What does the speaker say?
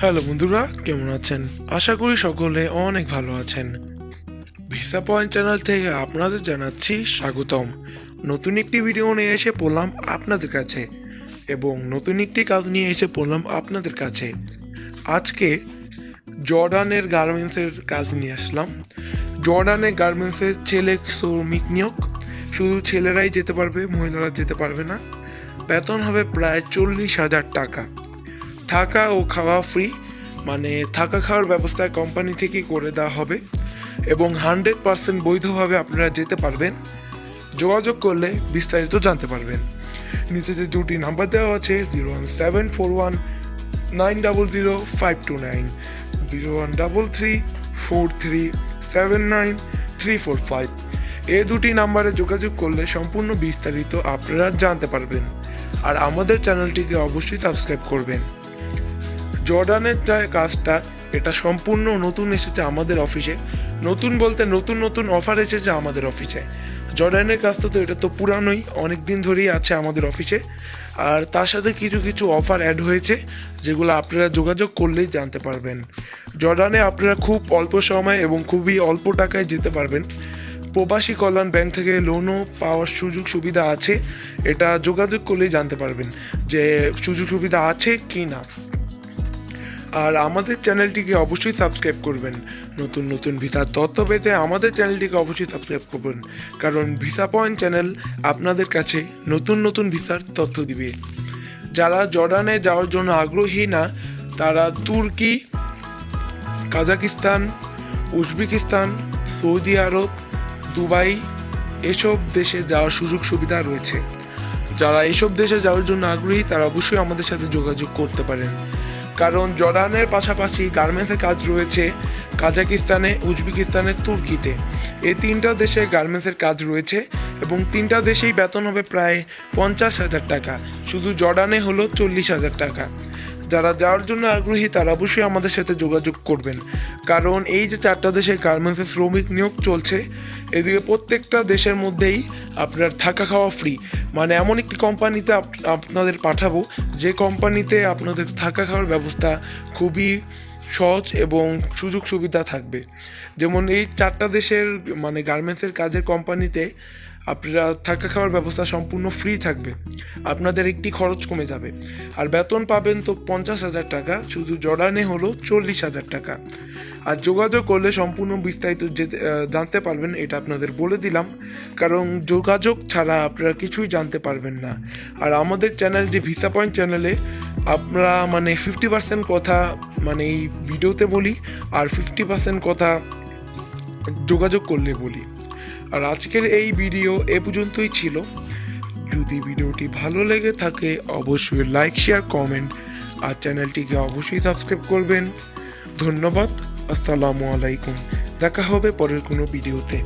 Hello বন্ধুরা, কেমন আছেন? আশা করি সকলে অনেক ভালো আছেন। ভিসা পয়েন্ট চ্যানেল থেকে আপনাদের জানাচ্ছি স্বাগতম। নতুন একটি ভিডিও নিয়ে এসে পড়লাম আপনাদের কাছে এবং নতুন একটি কাজ নিয়ে এসে পড়লাম আপনাদের কাছে। আজকে জর্ডানের গার্মেন্টসের কাজ নিয়ে আসলাম। জর্ডানের গার্মেন্টসের ছেলে শ্রমিক নিয়োগ। শুধু ছেলেরাই যেতে পারবে, মহিলারা যেতে পারবে না। বেতন হবে প্রায় চল্লিশ হাজার টাকা। থাকা ও খাওয়া ফ্রি মানে থাকা খাওয়ার ব্যবস্থা কোম্পানি থেকেই করে দেওয়া হবে এবং হান্ড্রেড পার্সেন্ট বৈধভাবে আপনারা যেতে পারবেন। যোগাযোগ করলে বিস্তারিত জানতে পারবেন। নিচে যে দুটি নাম্বার দেওয়া আছে zero one seven four one nine double zero five two nine zero one double three four three seven nine three four five এ দুটি নাম্বারে যোগাযোগ করলে সম্পূর্ণ বিস্তারিত আপনারা জানতে পারবেন। আর আমাদের চ্যানেলটিকে অবশ্যই সাবস্ক্রাইব করবেন। জর্ডানের যে কাজটা, এটা সম্পূর্ণ নতুন এসেছে আমাদের অফিসে। নতুন বলতে নতুন নতুন অফার এসেছে আমাদের অফিসে। জর্ডানের কাজটা তো এটা তো পুরানোই অনেক দিন ধরেই আছে আমাদের অফিসে। আর তার সাথে কিছু কিছু অফার অ্যাড হয়েছে, যেগুলো আপনারা যোগাযোগ করলেই জানতে পারবেন। জর্ডানে আপনারা খুব অল্প সময় এবং খুবই অল্প টাকায় যেতে পারবেন। প্রবাসী কল্যাণ ব্যাংক থেকে লোনও পাওয়ার সুযোগ সুবিধা আছে, এটা যোগাযোগ করলেই জানতে পারবেন যে সুযোগ সুবিধা আছে কি না আর আমাদের চ্যানেলটিকে অবশ্যই সাবস্ক্রাইব করবেন। নতুন নতুন ভিসার তথ্য পেতে আমাদের চ্যানেলটিকে অবশ্যই সাবস্ক্রাইব করবেন। কারণ ভিসা পয়েন্ট চ্যানেল আপনাদের কাছে নতুন নতুন ভিসার তথ্য দিবে। যারা জর্ডানে যাওয়ার জন্য আগ্রহী না, তারা তুর্কি, Kazakhstan, Uzbekistan, Saudi Arab, Dubai এসব দেশে যাওয়ার সুযোগ সুবিধা রয়েছে। যারা এইসব দেশে যাওয়ার জন্য আগ্রহী, তারা অবশ্যই আমাদের সাথে যোগাযোগ করতে পারেন। কারণ জর্ডানের পাশাপাশি গার্মেন্টসের কাজ রয়েছে কাজাকিস্তানে, উজবেকিস্তানে, তুর্কিতে। এই তিনটা দেশে গার্মেন্টসের কাজ রয়েছে এবং তিনটা দেশেই বেতন হবে প্রায় পঞ্চাশ হাজার টাকা। শুধু জর্ডানে হলো চল্লিশ হাজার টাকা। যারা যাওয়ার জন্য আগ্রহী, তারা অবশ্যই আমাদের সাথে যোগাযোগ করবেন। কারণ এই যে চারটা দেশের গার্মেন্টসের শ্রমিক নিয়োগ চলছে, এদিকে প্রত্যেকটা দেশের মধ্যেই আপনার থাকা খাওয়া ফ্রি মানে এমন একটি কোম্পানিতে আপ- আপনাদের পাঠাবো, যে কোম্পানিতে আপনাদের থাকা খাওয়ার ব্যবস্থা খুবই সহজ এবং সুযোগ সুবিধা থাকবে। যেমন এই চারটা দেশের মানে গার্মেন্টসের কাজের কোম্পানিতে আপনারা থাকা খাওয়ার ব্যবস্থা সম্পূর্ণ ফ্রি থাকবে। আপনাদের একটি খরচ কমে যাবে। আর বেতন পাবেন তো পঞ্চাশ হাজার টাকা, শুধু জর্ডানে হলো চল্লিশ হাজার টাকা। আর যোগাযোগ করলে সম্পূর্ণ বিস্তারিত জানতে পারবেন, এটা আপনাদের বলে দিলাম। কারণ যোগাযোগ ছাড়া আপনারা কিছুই জানতে পারবেন না। আর আমাদের চ্যানেল যে ভিসা পয়েন্ট চ্যানেলে আপনারা মানে ফিফটি পার্সেন্ট কথা মানে এই ভিডিওতে বলি, আর ফিফটি পার্সেন্ট কথা যোগাযোগ করলে বলি। আর আজকের এই ভিডিও এ পর্যন্তই ছিল। যদি ভিডিওটি ভালো লেগে থাকে, অবশ্যই লাইক, শেয়ার, কমেন্ট আর চ্যানেলটিকে অবশ্যই সাবস্ক্রাইব করবেন। ধন্যবাদ, আসসালামু আলাইকুম। দেখা হবে পরের কোনো ভিডিওতে।